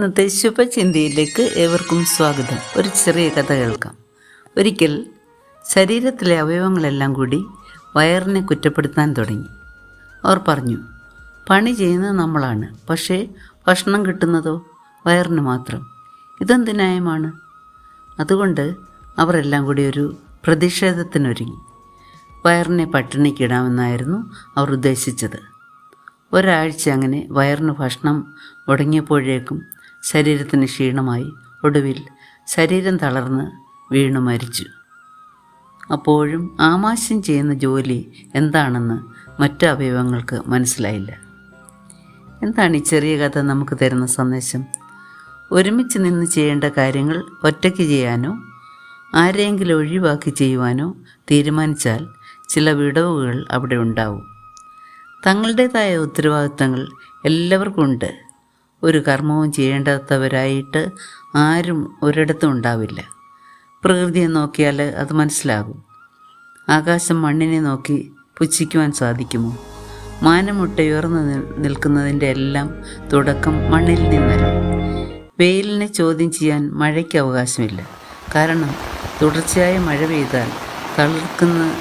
ഇന്നത്തെ ശുഭചിന്തയിലേക്ക് ഏവർക്കും സ്വാഗതം. ഒരു ചെറിയ കഥ കേൾക്കാം. ഒരിക്കൽ ശരീരത്തിലെ അവയവങ്ങളെല്ലാം കൂടി വയറിനെ കുറ്റപ്പെടുത്താൻ തുടങ്ങി. അവർ പറഞ്ഞു പണി ചെയ്യുന്നത് നമ്മളാണ്. പക്ഷേ ഭക്ഷണം കിട്ടുന്നതോ? വയറിന് മാത്രം. ഇതെന്ത് ന്യായമാണ് അതുകൊണ്ട് അവരെല്ലാം കൂടി ഒരു പ്രതിഷേധത്തിനൊരുങ്ങി. വയറിനെ പട്ടിണിക്കിടാമെന്നായിരുന്നു അവർ ഉദ്ദേശിച്ചത്. ഒരാഴ്ച അങ്ങനെ വയറിന് ഭക്ഷണം മുടങ്ങിയപ്പോഴേക്കും ശരീരത്തിന് ക്ഷീണമായി ഒടുവിൽ ശരീരം തളർന്ന് വീണു മരിച്ചു. അപ്പോഴും ആമാശം ചെയ്യുന്ന ജോലി എന്താണെന്ന് മറ്റു അവയവങ്ങൾക്ക് മനസ്സിലായില്ല. എന്താണ് ഈ ചെറിയ കഥ നമുക്ക് തരുന്ന സന്ദേശം? ഒരുമിച്ച് നിന്ന് ചെയ്യേണ്ട കാര്യങ്ങൾ ഒറ്റയ്ക്ക് ചെയ്യാനോ ആരെയെങ്കിലും ഒഴിവാക്കി ചെയ്യുവാനോ തീരുമാനിച്ചാൽ ചില വിടവുകൾ അവിടെ ഉണ്ടാവും. തങ്ങളുടേതായ ഉത്തരവാദിത്തങ്ങൾ എല്ലാവർക്കും ഉണ്ട്. ഒരു കർമ്മവും ചെയ്യേണ്ടാത്തവരായിട്ട് ആരും ഒരിടത്തും ഉണ്ടാവില്ല. പ്രകൃതിയെ നോക്കിയാൽ അത് മനസ്സിലാകും. ആകാശം മണ്ണിനെ നോക്കി പുച്ഛിക്കുവാൻ സാധിക്കുമോ? മാനമുട്ടയുയർന്നു നിൽ- നിൽക്കുന്നതിന്റെ എല്ലാം തുടക്കം മണ്ണിൽ നിന്നല്ല. വെയിലിനെ ചോദ്യം ചെയ്യാൻ മഴയ്ക്ക് അവകാശമില്ല. കാരണം തുടർച്ചയായ മഴ പെയ്താൽ തളിർക്കുന്ന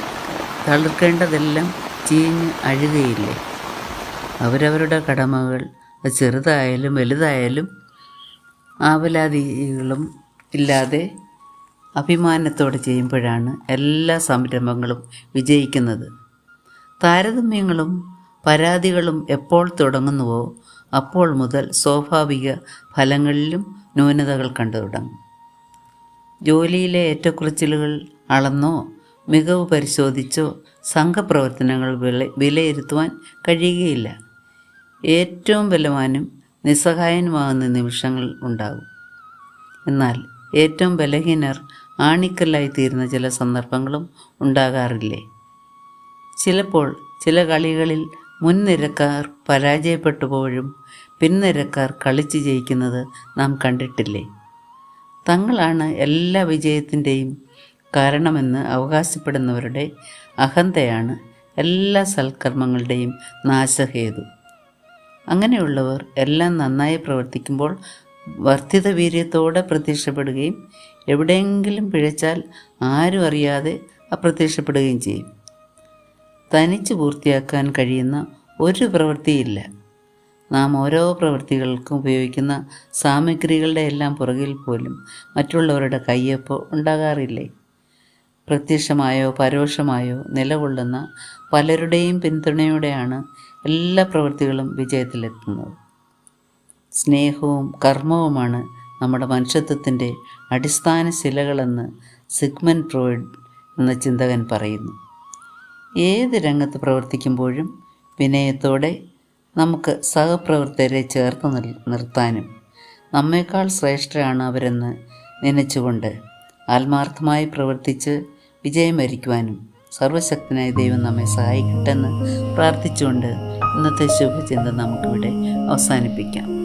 തളിർക്കേണ്ടതെല്ലാം ചീഞ്ഞ് അഴുകയില്ലേ? അവരവരുടെ കടമകൾ ചെറുതായാലും വലുതായാലും ആവലാതികളും ഇല്ലാതെ അഭിമാനത്തോടെ ചെയ്യുമ്പോഴാണ് എല്ലാ സംരംഭങ്ങളും വിജയിക്കുന്നത്. താരതമ്യങ്ങളും പരാതികളും എപ്പോൾ തുടങ്ങുന്നുവോ അപ്പോൾ മുതൽ സ്വാഭാവിക ഫലങ്ങളിലും ന്യൂനതകൾ കണ്ടു തുടങ്ങും. ജോലിയിലെ ഏറ്റക്കുറച്ചിലുകൾ അളന്നോ മികവ് പരിശോധിച്ചോ സംഘപ്രവർത്തനങ്ങൾ വില വിലയിരുത്തുവാൻ കഴിയുകയില്ല. ഏറ്റവും ബലവാനും നിസ്സഹായനുമാകുന്ന നിമിഷങ്ങൾ ഉണ്ടാകും. എന്നാൽ ഏറ്റവും ബലഹീനർ ആണിക്കല്ലായി തീരുന്ന ചില സന്ദർഭങ്ങളും ഉണ്ടാകാറില്ലേ? ചിലപ്പോൾ ചില കളികളിൽ മുൻനിരക്കാർ പരാജയപ്പെട്ടു പോഴും പിൻനിരക്കാർ കളിച്ച് ജയിക്കുന്നത് നാം കണ്ടിട്ടില്ലേ? തങ്ങളാണ് എല്ലാ വിജയത്തിന്റെയും കാരണമെന്ന് അവകാശപ്പെടുന്നവരുടെ അഹന്തയാണ് എല്ലാ സൽക്കർമ്മങ്ങളുടെയും നാശഹേതു. അങ്ങനെയുള്ളവർ എല്ലാം നന്നായി പ്രവർത്തിക്കുമ്പോൾ വർദ്ധിത വീര്യത്തോടെ പ്രത്യക്ഷപ്പെടുകയും എവിടെയെങ്കിലും പിഴച്ചാൽ ആരും അറിയാതെ അപ്രത്യക്ഷപ്പെടുകയും ചെയ്യും. തനിച്ച് പൂർത്തിയാക്കാൻ കഴിയുന്ന ഒരു പ്രവൃത്തിയില്ല. നാം ഓരോ പ്രവൃത്തികൾക്കും ഉപയോഗിക്കുന്ന സാമഗ്രികളുടെ എല്ലാം പുറകിൽ പോലും മറ്റുള്ളവരുടെ കയ്യൊപ്പ് ഉണ്ടാകാറില്ലേ? പ്രത്യക്ഷമായോ പരോക്ഷമായോ നിലകൊള്ളുന്ന പലരുടെയും പിന്തുണയോടെയാണ് എല്ലാ പ്രവൃത്തികളും വിജയത്തിലെത്തുന്നത്. സ്നേഹവും കർമ്മവുമാണ് നമ്മുടെ മനുഷ്യത്വത്തിന്റെ അടിസ്ഥാന ശിലകളെന്ന് സിഗ്മൻ ഫ്രോയിഡ് എന്ന ചിന്തകൻ പറയുന്നു. ഏത് രംഗത്ത് പ്രവർത്തിക്കുമ്പോഴും വിനയത്തോടെ നമുക്ക് സഹപ്രവർത്തകരെ ചേർത്ത് നിർത്താനും നമ്മേക്കാൾ ശ്രേഷ്ഠരാണ് അവരെന്ന് നനച്ചുകൊണ്ട് ആത്മാർത്ഥമായി പ്രവർത്തിച്ച് വിജയം വരിക്കുവാനും സർവശക്തനായ ദൈവം നമ്മെ സഹായിക്കട്ടെന്ന് പ്രാർത്ഥിച്ചുകൊണ്ട് ഇന്നത്തെ ശുഭചിന്ത നമുക്കിവിടെ അവസാനിപ്പിക്കാം.